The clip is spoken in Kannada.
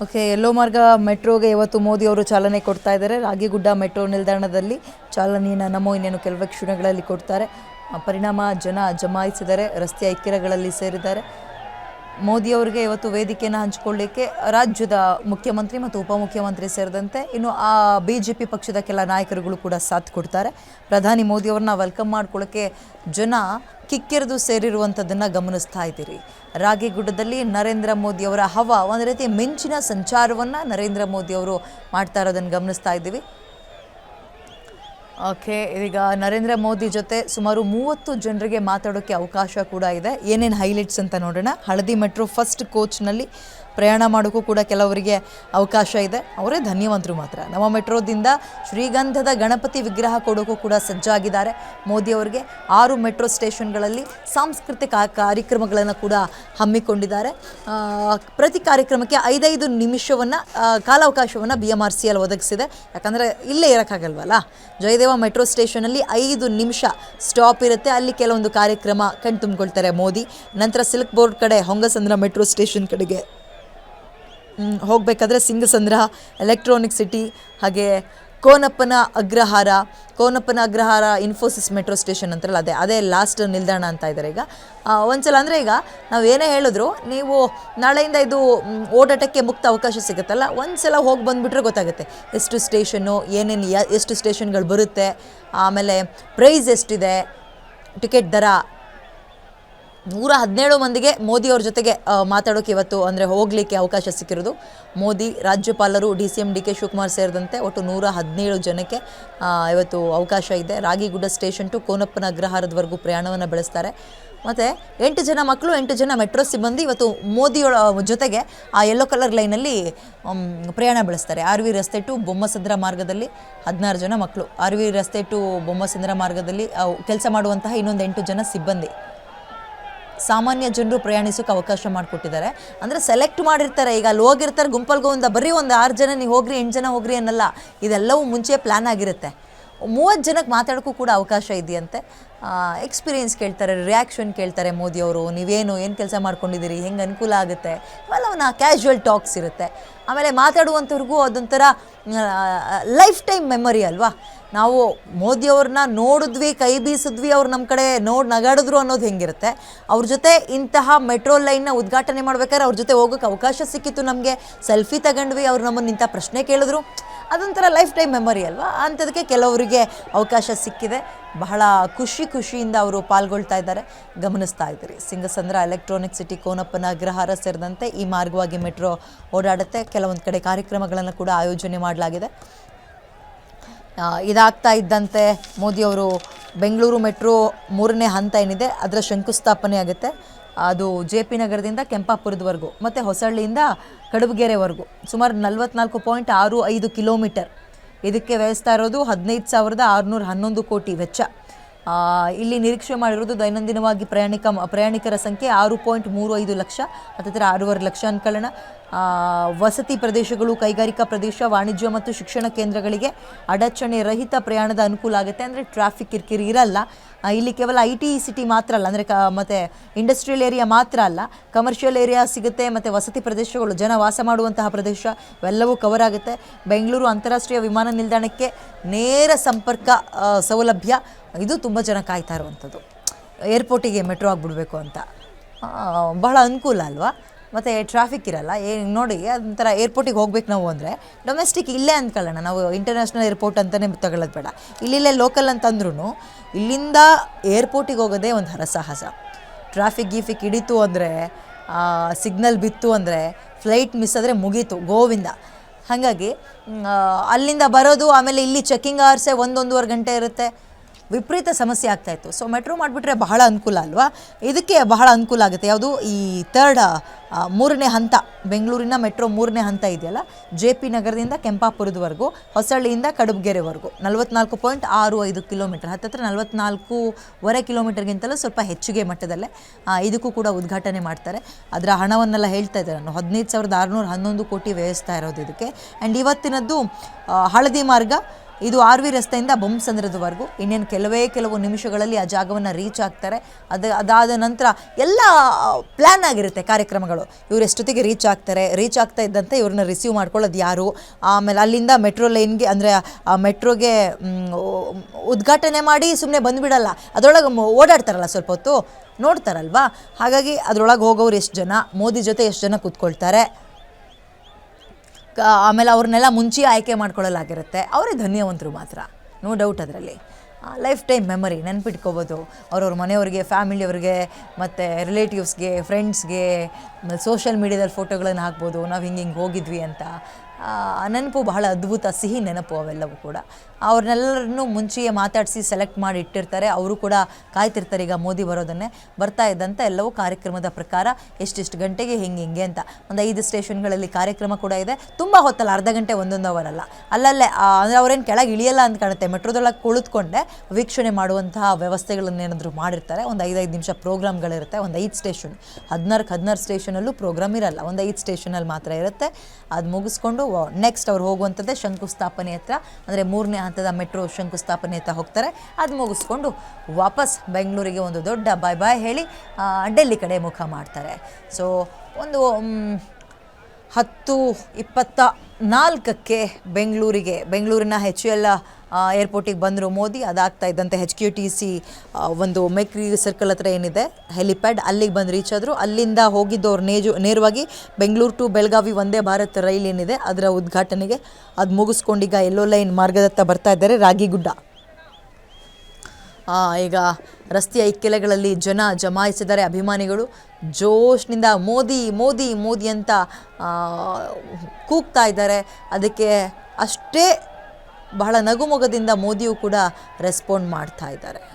ಓಕೆ ಎಲ್ಲೋ ಮಾರ್ಗ ಮೆಟ್ರೋಗೆ ಇವತ್ತು ಮೋದಿ ಅವರು ಚಾಲನೆ ಕೊಡ್ತಾ ಇದ್ದಾರೆ. ರಾಗಿಗುಡ್ಡ ಮೆಟ್ರೋ ನಿಲ್ದಾಣದಲ್ಲಿ ಚಾಲನೆಯನ್ನು ನಮೋ ಇನ್ನೇನು ಕೆಲವೇ ಕ್ಷಣಗಳಲ್ಲಿ ಕೊಡ್ತಾರೆ. ಪರಿಣಾಮ ಜನ ಜಮಾಯಿಸಿದ್ದಾರೆ ರಸ್ತೆಯ ಇಕ್ಕಿರಗಳಲ್ಲಿ ಸೇರಿದ್ದಾರೆ. ಮೋದಿ ಅವರಿಗೆ ಇವತ್ತು ವೇದಿಕೆಯನ್ನು ಹಂಚಿಕೊಳ್ಳಿಕ್ಕೆ ರಾಜ್ಯದ ಮುಖ್ಯಮಂತ್ರಿ ಮತ್ತು ಉಪಮುಖ್ಯಮಂತ್ರಿ ಸೇರಿದಂತೆ ಇನ್ನು ಆ ಬಿ ಜೆ ಪಿ ಪಕ್ಷದ ಕೆಲ ನಾಯಕರುಗಳು ಕೂಡ ಸಾಥ್ ಕೊಡ್ತಾರೆ. ಪ್ರಧಾನಿ ಮೋದಿ ಅವ್ರನ್ನ ವೆಲ್ಕಮ್ ಮಾಡ್ಕೊಳ್ಳೋಕ್ಕೆ ಜನ ಕಿಕ್ಕಿರಿದು ಸೇರಿರುವಂಥದ್ದನ್ನು ಗಮನಿಸ್ತಾ ಇದ್ದೀರಿ. ರಾಗಿಗುಡ್ಡದಲ್ಲಿ ನರೇಂದ್ರ ಮೋದಿ ಅವರ ಹವ, ಒಂದು ರೀತಿ ಮಿಂಚಿನ ಸಂಚಾರವನ್ನು ನರೇಂದ್ರ ಮೋದಿ ಅವರು ಮಾಡ್ತಾ ಇರೋದನ್ನು ಗಮನಿಸ್ತಾ ಇದ್ದೀವಿ. ಓಕೆ ಈಗ ನರೇಂದ್ರ ಮೋದಿ ಜೊತೆ ಸುಮಾರು ಮೂವತ್ತು ಜನರಿಗೆ ಮಾತಾಡೋಕ್ಕೆ ಅವಕಾಶ ಕೂಡ ಇದೆ. ಏನೇನು ಹೈಲೈಟ್ಸ್ ಅಂತ ನೋಡೋಣ. ಹಳದಿ ಮೆಟ್ರೋ ಫಸ್ಟ್ ಕೋಚ್ನಲ್ಲಿ ಪ್ರಯಾಣ ಮಾಡೋಕ್ಕೂ ಕೂಡ ಕೆಲವರಿಗೆ ಅವಕಾಶ ಇದೆ. ಅವರೇ ಧನ್ಯವಂತರು ಮಾತ್ರ. ನಮ್ಮ ಮೆಟ್ರೋದಿಂದ ಶ್ರೀಗಂಧದ ಗಣಪತಿ ವಿಗ್ರಹ ಕೊಡೋಕ್ಕೂ ಕೂಡ ಸಜ್ಜಾಗಿದ್ದಾರೆ. ಮೋದಿ ಅವರಿಗೆ ಆರು ಮೆಟ್ರೋ ಸ್ಟೇಷನ್ಗಳಲ್ಲಿ ಸಾಂಸ್ಕೃತಿಕ ಕಾರ್ಯಕ್ರಮಗಳನ್ನು ಕೂಡ ಹಮ್ಮಿಕೊಂಡಿದ್ದಾರೆ. ಪ್ರತಿ ಕಾರ್ಯಕ್ರಮಕ್ಕೆ ಐದೈದು ನಿಮಿಷವನ್ನು ಕಾಲಾವಕಾಶವನ್ನು B M R C L ಒದಗಿಸಿದೆ. ಯಾಕಂದರೆ ಇಲ್ಲೇ ಇರೋಕ್ಕಾಗಲ್ವಲ್ಲ? ಜಯದೇವ ಮೆಟ್ರೋ ಸ್ಟೇಷನಲ್ಲಿ ಐದು ನಿಮಿಷ ಸ್ಟಾಪ್ ಇರುತ್ತೆ. ಅಲ್ಲಿ ಕೆಲವೊಂದು ಕಾರ್ಯಕ್ರಮ ಕಣ್ ತುಂಬಿಕೊಳ್ತಾರೆ ಮೋದಿ. ನಂತರ ಸಿಲ್ಕ್ ಬೋರ್ಡ್ ಕಡೆ ಹೊಂಗಸಂದ್ರ ಮೆಟ್ರೋ ಸ್ಟೇಷನ್ ಕಡೆಗೆ ಹೋಗಬೇಕಾದ್ರೆ ಸಿಂಗಸಂದ್ರ ಎಲೆಕ್ಟ್ರಾನಿಕ್ ಸಿಟಿ ಹಾಗೆ Konappana Agrahara Konappana Agrahara Infosys metro station ಅಂತಾರಲ್ಲ, ಅದೇ ಅದೇ ಲಾಸ್ಟ್ ನಿಲ್ದಾಣ ಅಂತ ಇದ್ದಾರೆ ಈಗ. ಒಂದು ಒಂದ್ಸಲ ಅಂದರೆ ಈಗ ನಾವು ಏನೇ ಹೇಳಿದ್ರು, ನೀವು ನಾಳೆಯಿಂದ ಇದು ಓಡಾಟಕ್ಕೆ ಮುಕ್ತ ಅವಕಾಶ ಸಿಗುತ್ತಲ್ಲ, ಒಂದ್ಸಲ ಹೋಗಿ ಬಂದುಬಿಟ್ರೆ ಗೊತ್ತಾಗುತ್ತೆ. ಎಷ್ಟು ಸ್ಟೇಷನ್ನು ಏನೇನು ಎಷ್ಟು ಸ್ಟೇಷನ್ಗಳು ಬರುತ್ತೆ, ಆಮೇಲೆ ಪ್ರೈಸ್ ಎಷ್ಟಿದೆ ಟಿಕೆಟ್ ದರ ನೂರ ಹದಿನೇಳು ಮಂದಿಗೆ ಮೋದಿ ಅವ್ರ ಜೊತೆಗೆ ಮಾತಾಡೋಕೆ ಇವತ್ತು ಅಂದರೆ ಹೋಗಲಿಕ್ಕೆ ಅವಕಾಶ ಸಿಕ್ಕಿರೋದು. ಮೋದಿ ರಾಜ್ಯಪಾಲರು, D C M, D K Shivakumar ಸೇರಿದಂತೆ ಒಟ್ಟು ನೂರ ಹದಿನೇಳು ಜನಕ್ಕೆ ಇವತ್ತು ಅವಕಾಶ ಇದೆ. ರಾಗಿಗುಡ್ಡ ಸ್ಟೇಷನ್ ಟು ಕೋನಪ್ಪನ ಅಗ್ರಹಾರದವರೆಗೂ ಪ್ರಯಾಣವನ್ನು ಬೆಳೆಸ್ತಾರೆ. ಮತ್ತು ಎಂಟು ಜನ ಮಕ್ಕಳು, ಎಂಟು ಜನ ಮೆಟ್ರೋ ಸಿಬ್ಬಂದಿ ಇವತ್ತು ಮೋದಿಯೊಳ ಜೊತೆಗೆ ಆ ಯೆಲ್ಲೋ ಕಲರ್ ಲೈನಲ್ಲಿ ಪ್ರಯಾಣ ಬೆಳೆಸ್ತಾರೆ. ಆರ್ ವಿ ರಸ್ತೆ ಟು ಬೊಮ್ಮಸಂದ್ರ ಮಾರ್ಗದಲ್ಲಿ ಹದಿನಾರು ಜನ ಮಕ್ಕಳು. ಆರ್ ವಿ ರಸ್ತೆ ಟು ಬೊಮ್ಮಸಂದ್ರ ಮಾರ್ಗದಲ್ಲಿ ಕೆಲಸ ಮಾಡುವಂತಹ ಇನ್ನೊಂದು ಎಂಟು ಜನ ಸಿಬ್ಬಂದಿ. ಸಾಮಾನ್ಯ ಜನರು ಪ್ರಯಾಣಿಸೋಕೆ ಅವಕಾಶ ಮಾಡಿಕೊಟ್ಟಿದ್ದಾರೆ. ಅಂದರೆ ಸೆಲೆಕ್ಟ್ ಮಾಡಿರ್ತಾರೆ, ಈಗ ಅಲ್ಲಿ ಹೋಗಿರ್ತಾರೆ ಗುಂಪಲ್ಗೋವಿಂದ ಒಂದು ಬರೀ ಒಂದು ಆರು ಜನ, ನೀವು ಹೋಗ್ರಿ, ಎಂಟು ಜನ ಹೋಗ್ರಿ ಅನ್ನಲ್ಲ. ಇದೆಲ್ಲವೂ ಮುಂಚೆ ಪ್ಲ್ಯಾನ್ ಆಗಿರುತ್ತೆ. ಮೂವತ್ತು ಜನಕ್ಕೆ ಮಾತಾಡೋಕ್ಕೂ ಕೂಡ ಅವಕಾಶ ಇದೆಯಂತೆ. ಎಕ್ಸ್ಪೀರಿಯೆನ್ಸ್ ಕೇಳ್ತಾರೆ ರಿಯಾಕ್ಷನ್ ಕೇಳ್ತಾರೆ ಮೋದಿಯವರು ನೀವೇನು ಏನು ಕೆಲಸ ಮಾಡ್ಕೊಂಡಿದ್ದೀರಿ, ಹೆಂಗೆ ಅನುಕೂಲ ಆಗುತ್ತೆ? ಇವೆಲ್ಲವನ್ನ ಕ್ಯಾಶುವಲ್ ಟಾಕ್ಸ್ ಇರುತ್ತೆ. ಆಮೇಲೆ ಮಾತಾಡುವಂಥವ್ರಿಗೂ ಅದೊಂಥರ ಲೈಫ್ ಟೈಮ್ ಮೆಮೊರಿ ಅಲ್ವಾ? ನಾವು ಮೋದಿಯವ್ರನ್ನ ನೋಡಿದ್ವಿ, ಕೈ ಬೀಸಿದ್ವಿ, ಅವ್ರು ನಮ್ಮ ಕಡೆ ನೋಡಿ ನಗಾಡಿದ್ರು ಅನ್ನೋದು ಹೆಂಗಿರುತ್ತೆ. ಅವ್ರ ಜೊತೆ ಇಂತಹ ಮೆಟ್ರೋ ಲೈನ್ನ ಉದ್ಘಾಟನೆ ಮಾಡ್ಬೇಕಾದ್ರೆ ಅವ್ರ ಜೊತೆ ಹೋಗೋಕ್ಕೆ ಅವಕಾಶ ಸಿಕ್ಕಿತ್ತು ನಮಗೆ. ಸೆಲ್ಫಿ ತಗೊಂಡ್ವಿ, ಅವ್ರು ನಮ್ಮನ್ನು ಇಂಥ ಪ್ರಶ್ನೆ ಕೇಳಿದ್ರು. ಅದೊಂಥರ ಲೈಫ್ ಟೈಮ್ ಮೆಮೊರಿ ಅಲ್ವಾ? ಅಂಥದಕ್ಕೆ ಕೆಲವರಿಗೆ ಅವಕಾಶ ಸಿಕ್ಕಿದೆ. ಬಹಳ ಖುಷಿ ಖುಷಿಯಿಂದ ಅವರು ಪಾಲ್ಗೊಳ್ತಾ ಇದ್ದಾರೆ. ಗಮನಿಸ್ತಾ ಇದ್ದೀರಿ. ಸಿಂಗಸಂದ್ರ ಎಲೆಕ್ಟ್ರಾನಿಕ್ ಸಿಟಿ ಕೋನಪ್ಪನ ಅಗ್ರಹಾರ ಸೇರಿದಂತೆ ಈ ಮಾರ್ಗವಾಗಿ ಮೆಟ್ರೋ ಓಡಾಡುತ್ತೆ. ಕೆಲವೊಂದು ಕಡೆ ಕಾರ್ಯಕ್ರಮಗಳನ್ನು ಕೂಡ ಆಯೋಜನೆ ಮಾಡಲಾಗಿದೆ. ಇದಾಗ್ತಾ ಇದ್ದಂತೆ ಮೋದಿಯವರು ಬೆಂಗಳೂರು ಮೆಟ್ರೋ ಮೂರನೇ ಹಂತ ಏನಿದೆ, ಅದರ ಶಂಕುಸ್ಥಾಪನೆ ಆಗುತ್ತೆ. ಅದು ಜೆ ಪಿ ನಗರದಿಂದ ಕೆಂಪಾಪುರದವರೆಗೂ, ಮತ್ತು ಹೊಸಳ್ಳಿಯಿಂದ ಕಡಬಗೆರೆವರೆಗೂ, ಸುಮಾರು ನಲವತ್ನಾಲ್ಕು ಪಾಯಿಂಟ್ ಆರು ಐದು ಕಿಲೋಮೀಟರ್. ಇದಕ್ಕೆ ವ್ಯವಸ್ಥೆ ಇರೋದು ಹದಿನೈದು ಸಾವಿರದ ಆರುನೂರ ಹನ್ನೊಂದು ಕೋಟಿ ವೆಚ್ಚ. ಇಲ್ಲಿ ನಿರೀಕ್ಷೆ ಮಾಡಿರೋದು ದೈನಂದಿನವಾಗಿ ಪ್ರಯಾಣಿಕ, ಪ್ರಯಾಣಿಕರ ಸಂಖ್ಯೆ ಆರು ಪಾಯಿಂಟ್ ಮೂರು ಐದು ಲಕ್ಷ ಹತ್ತಿರ ಆರೂವರೆ ಲಕ್ಷ ಅನ್ಕೊಳ್ಳೋಣ. ವಸತಿ ಪ್ರದೇಶಗಳು, ಕೈಗಾರಿಕಾ ಪ್ರದೇಶ, ವಾಣಿಜ್ಯ ಮತ್ತು ಶಿಕ್ಷಣ ಕೇಂದ್ರಗಳಿಗೆ ಅಡಚಣೆ ರಹಿತ ಪ್ರಯಾಣದ ಅನುಕೂಲ ಆಗುತ್ತೆ. ಅಂದರೆ ಟ್ರಾಫಿಕ್ ಕಿರಿಕಿರಿ ಇರಲ್ಲ. ಇಲ್ಲಿ ಕೇವಲ ಐ ಟಿ ಸಿಟಿ ಮಾತ್ರ ಅಲ್ಲ. ಅಂದರೆ ಕ, ಮತ್ತು ಇಂಡಸ್ಟ್ರಿಯಲ್ ಏರಿಯಾ ಮಾತ್ರ ಅಲ್ಲ. ಕಮರ್ಷಿಯಲ್ ಏರಿಯಾ ಸಿಗುತ್ತೆ, ಮತ್ತು ವಸತಿ ಪ್ರದೇಶಗಳು, ಜನ ವಾಸ ಮಾಡುವಂತಹ ಪ್ರದೇಶ, ಇವೆಲ್ಲವೂ ಕವರ್ ಆಗುತ್ತೆ. ಬೆಂಗಳೂರು ಅಂತಾರಾಷ್ಟ್ರೀಯ ವಿಮಾನ ನಿಲ್ದಾಣಕ್ಕೆ ನೇರ ಸಂಪರ್ಕ ಸೌಲಭ್ಯ, ಇದು ತುಂಬ ಜನ ಕಾಯ್ತಾ ಇರುವಂಥದ್ದು. ಏರ್ಪೋರ್ಟಿಗೆ ಮೆಟ್ರೋ ಆಗಿಬಿಡಬೇಕು ಅಂತ. ಬಹಳ ಅನುಕೂಲ ಅಲ್ವಾ? ಮತ್ತು ಟ್ರಾಫಿಕ್ ಇರಲ್ಲ. ಏ, ನೋಡಿ ಅದೊಂಥರ ಏರ್ಪೋರ್ಟಿಗೆ ಹೋಗ್ಬೇಕು ನಾವು ಅಂದರೆ ಡೊಮೆಸ್ಟಿಕ್ ಇಲ್ಲೇ ಅಂದ್ಕೊಳ್ಳೋಣ. ನಾವು ಇಂಟರ್ನ್ಯಾಷನಲ್ ಏರ್ಪೋರ್ಟ್ ಅಂತಲೇ ತಗೊಳ್ಳೋದು ಬೇಡ. ಇಲ್ಲಿಲ್ಲೇ ಲೋಕಲ್ ಅಂತಂದ್ರೂ ಇಲ್ಲಿಂದ ಏರ್ಪೋರ್ಟಿಗೆ ಹೋಗೋದೇ ಒಂದು ಹರಸಾಹಸ. ಟ್ರಾಫಿಕ್ ಗೀಫಿಕ್ ಹಿಡಿತು ಅಂದರೆ ಸಿಗ್ನಲ್ ಬಿತ್ತು ಅಂದರೆ ಫ್ಲೈಟ್ ಮಿಸ್ ಆದರೆ ಮುಗೀತು, ಗೋವಿಂದ. ಹಾಗಾಗಿ ಅಲ್ಲಿಂದ ಬರೋದು ಆಮೇಲೆ ಇಲ್ಲಿ ಚೆಕಿಂಗ್ ಅವರ್ಸೇ ಒಂದೊಂದೂವರೆ ಗಂಟೆ ಇರುತ್ತೆ. ವಿಪರೀತ ಸಮಸ್ಯೆ ಆಗ್ತಾಯಿತ್ತು ಸೊ ಮೆಟ್ರೋ ಮಾಡಿಬಿಟ್ರೆ ಬಹಳ ಅನುಕೂಲ ಅಲ್ವಾ? ಇದಕ್ಕೆ ಬಹಳ ಅನುಕೂಲ ಆಗುತ್ತೆ. ಯಾವುದು? ಈ ತರ್ಡ್ ಮೂರನೇ ಹಂತ, ಬೆಂಗಳೂರಿನ ಮೆಟ್ರೋ ಮೂರನೇ ಹಂತ ಇದೆಯಲ್ಲ? ಜೆ ಪಿ ನಗರದಿಂದ ಕೆಂಪಾಪುರದವರೆಗೂ, ಹೊಸಳ್ಳಿಯಿಂದ ಕಡುಬಗೆರೆವರೆಗೂ. ನಲವತ್ನಾಲ್ಕು ಪಾಯಿಂಟ್ ಆರು ಐದು ಕಿಲೋಮೀಟರ್, ಹತ್ತತ್ರ ನಲವತ್ನಾಲ್ಕೂವರೆ ಕಿಲೋಮೀಟರ್ಗಿಂತಲೂ ಸ್ವಲ್ಪ ಹೆಚ್ಚಿಗೆ ಮಟ್ಟದಲ್ಲೇ ಇದಕ್ಕೂ ಕೂಡ ಉದ್ಘಾಟನೆ ಮಾಡ್ತಾರೆ. ಅದರ ಹಣವನ್ನೆಲ್ಲ ಹೇಳ್ತಾ ಇದ್ದಾರೆ. ನಾನು ಹದಿನೈದು ಸಾವಿರದ ಆರುನೂರ ಹನ್ನೊಂದು ಕೋಟಿ ವ್ಯಯಿಸ್ತಾ ಇರೋದು ಇದಕ್ಕೆ. ಆ್ಯಂಡ್ ಇವತ್ತಿನದ್ದು ಹಳದಿ ಮಾರ್ಗ ಇದು ಆರ್ ವಿ ರಸ್ತೆಯಿಂದ ಬೊಮ್ಮಸಂದ್ರದವರೆಗೂ ಇನ್ನೇನು ಕೆಲವೇ ಕೆಲವು ನಿಮಿಷಗಳಲ್ಲಿ ಆ ಜಾಗವನ್ನು ರೀಚ್ ಆಗ್ತಾರೆ. ಅದು, ಅದಾದ ನಂತರ ಎಲ್ಲ ಪ್ಲ್ಯಾನ್ ಆಗಿರುತ್ತೆ ಕಾರ್ಯಕ್ರಮಗಳು. ಇವ್ರು ಎಷ್ಟೊತ್ತಿಗೆ ರೀಚ್ ಆಗ್ತಾರೆ? ರೀಚ್ ಆಗ್ತಾ ಇದ್ದಂತೆ ಇವ್ರನ್ನ ರಿಸೀವ್ ಮಾಡ್ಕೊಳ್ಳೋದು ಯಾರು? ಆಮೇಲೆ ಅಲ್ಲಿಂದ ಮೆಟ್ರೋ ಲೈನ್ಗೆ ಅಂದರೆ, ಆ ಮೆಟ್ರೋಗೆ ಉದ್ಘಾಟನೆ ಮಾಡಿ ಸುಮ್ಮನೆ ಬಂದುಬಿಡಲ್ಲ. ಅದರೊಳಗೆ ಓಡಾಡ್ತಾರಲ್ಲ ಸ್ವಲ್ಪ ಹೊತ್ತು. ನೋಡ್ತಾರಲ್ವಾ? ಹಾಗಾಗಿ ಅದರೊಳಗೆ ಹೋಗೋರು ಎಷ್ಟು ಜನ? ಮೋದಿ ಜೊತೆ ಎಷ್ಟು ಜನ ಕೂತ್ಕೊಳ್ತಾರೆ? ಆಮೇಲೆ ಅವ್ರನ್ನೆಲ್ಲ ಮುಂಚೆ ಆಯ್ಕೆ ಮಾಡ್ಕೊಳ್ಳಲಾಗಿರುತ್ತೆ ಅವರೇ ಧನ್ಯವಂತರು ಮಾತ್ರ. ನೋ ಡೌಟ್ ಅದರಲ್ಲಿ. ಲೈಫ್ ಟೈಮ್ ಮೆಮರಿ ನೆನ್ಪಿಟ್ಕೋಬೋದು. ಅವ್ರವ್ರ ಮನೆಯವ್ರಿಗೆ ಫ್ಯಾಮಿಲಿಯವ್ರಿಗೆ ಮತ್ತು ರಿಲೇಟಿವ್ಸ್ಗೆ ಫ್ರೆಂಡ್ಸ್ಗೆ ಸೋಷಿಯಲ್ ಮೀಡ್ಯಾದಲ್ಲಿ ಫೋಟೋಗಳನ್ನು ಹಾಕ್ಬೋದು. ನಾವು ಹಿಂಗೆ ಹಿಂಗೆ ಹೋಗಿದ್ವಿ ಅಂತ. ನೆನಪು ಬಹಳ ಅದ್ಭುತ, ಸಿಹಿ ನೆನಪು ಅವೆಲ್ಲವೂ ಕೂಡ. ಅವ್ರನ್ನೆಲ್ಲರನ್ನೂ ಮುಂಚೆಯೇ ಮಾತಾಡಿಸಿ ಸೆಲೆಕ್ಟ್ ಮಾಡಿ ಇಟ್ಟಿರ್ತಾರೆ. ಅವರು ಕೂಡ ಕಾಯ್ತಿರ್ತಾರೆ ಈಗ ಮೋದಿ ಬರೋದನ್ನೇ. ಬರ್ತಾ ಇದ್ದಂತೆ ಎಲ್ಲವೂ ಕಾರ್ಯಕ್ರಮದ ಪ್ರಕಾರ ಎಷ್ಟೆಷ್ಟು ಗಂಟೆಗೆ ಹಿಂಗೆ ಹಿಂಗೆ ಅಂತ. ಒಂದು ಐದು ಸ್ಟೇಷನ್ಗಳಲ್ಲಿ ಕಾರ್ಯಕ್ರಮ ಕೂಡ ಇದೆ. ತುಂಬ ಹೊತ್ತಲ್ಲ, ಅರ್ಧ ಗಂಟೆ ಒಂದೊಂದು ಅವರಲ್ಲ ಅಲ್ಲ. ಅಲ್ಲಲ್ಲೇ ಅಂದರೆ ಅವರೇನು ಕೆಳಗೆ ಇಳಿಯಲ್ಲ ಅಂತ ಕಾಣುತ್ತೆ. ಮೆಟ್ರೋದೊಳಗೆ ಕುಳಿತುಕೊಂಡೆ ವೀಕ್ಷಣೆ ಮಾಡುವಂತಹ ವ್ಯವಸ್ಥೆಗಳನ್ನೇನಾದರೂ ಮಾಡಿರ್ತಾರೆ. ಒಂದು ಐದೈದು ನಿಮಿಷ ಪ್ರೋಗ್ರಾಮ್ಗಳಿರುತ್ತೆ. ಒಂದು ಐದು ಸ್ಟೇಷನ್, ಹದಿನಾರು ಹದಿನಾರು ಸ್ಟೇಷನಲ್ಲೂ ಪ್ರೋಗ್ರಾಮ್ ಇರಲ್ಲ. ಒಂದು ಐದು ಸ್ಟೇಷನಲ್ಲಿ ಮಾತ್ರ ಇರುತ್ತೆ. ಅದು ಮುಗಿಸ್ಕೊಂಡು ನೆಕ್ಸ್ಟ್ ಅವ್ರು ಹೋಗುವಂಥದ್ದೇ ಶಂಕುಸ್ಥಾಪನೆ ಹತ್ರ. ಅಂದರೆ ಮೂರನೇ ಹಂತದ ಮೆಟ್ರೋ ಶಂಕುಸ್ಥಾಪನೆ ಅಂತ ಹೋಗ್ತಾರೆ. ಅದು ಮುಗಿಸ್ಕೊಂಡು ವಾಪಸ್ ಬೆಂಗಳೂರಿಗೆ ಒಂದು ದೊಡ್ಡ ಬಾಯ್ ಬಾಯ್ ಹೇಳಿ ಡೆಲ್ಲಿ ಕಡೆ ಮುಖ ಮಾಡ್ತಾರೆ. ಸೊ ಒಂದು ಹತ್ತು ಇಪ್ಪತ್ತ ನಾಲ್ಕಕ್ಕೆ ಬೆಂಗಳೂರಿಗೆ, ಬೆಂಗಳೂರಿನ ಹೆಚ್ ಎಲ್ ಏರ್ಪೋರ್ಟಿಗೆ ಬಂದರು ಮೋದಿ. ಅದಾಗ್ತಾ ಇದ್ದಂತೆ ಹೆಚ್ ಕ್ಯೂ ಟಿ ಸಿ ಒಂದು ಮೇಕ್ರಿ ಸರ್ಕಲ್ ಹತ್ರ ಏನಿದೆ ಹೆಲಿಪ್ಯಾಡ್ ಅಲ್ಲಿಗೆ ಬಂದು ರೀಚ್ ಆದರು. ಅಲ್ಲಿಂದ ಹೋಗಿದ್ದವ್ರು ನೇಜು, ನೇರವಾಗಿ ಬೆಂಗಳೂರು ಟು ಬೆಳಗಾವಿ ಒಂದೇ ಭಾರತ್ ರೈಲ್ ಏನಿದೆ, ಅದರ ಉದ್ಘಾಟನೆಗೆ ಅದು ಮುಗಿಸ್ಕೊಂಡೀಗ ಎಲ್ಲೋ ಲೈನ್ ಮಾರ್ಗದತ್ತ ಬರ್ತಾ ಇದ್ದಾರೆ ರಾಗಿಗುಡ್ಡ ಈಗ ರಸ್ತೆಯ ಇಕ್ಕೆಲೆಗಳಲ್ಲಿ ಜನ ಜಮಾಯಿಸಿದ್ದಾರೆ. ಅಭಿಮಾನಿಗಳು ಜೋಶ್ನಿಂದ ಮೋದಿ ಮೋದಿ ಮೋದಿ ಅಂತ ಕೂಗ್ತಾ ಇದ್ದಾರೆ. ಅದಕ್ಕೆ ಅಷ್ಟೇ ಬಹಳ ನಗುಮೊಗದಿಂದ ಮೋದಿಯು ಕೂಡ ರೆಸ್ಪಾಂಡ್ ಮಾಡ್ತಾ ಇದ್ದಾರೆ.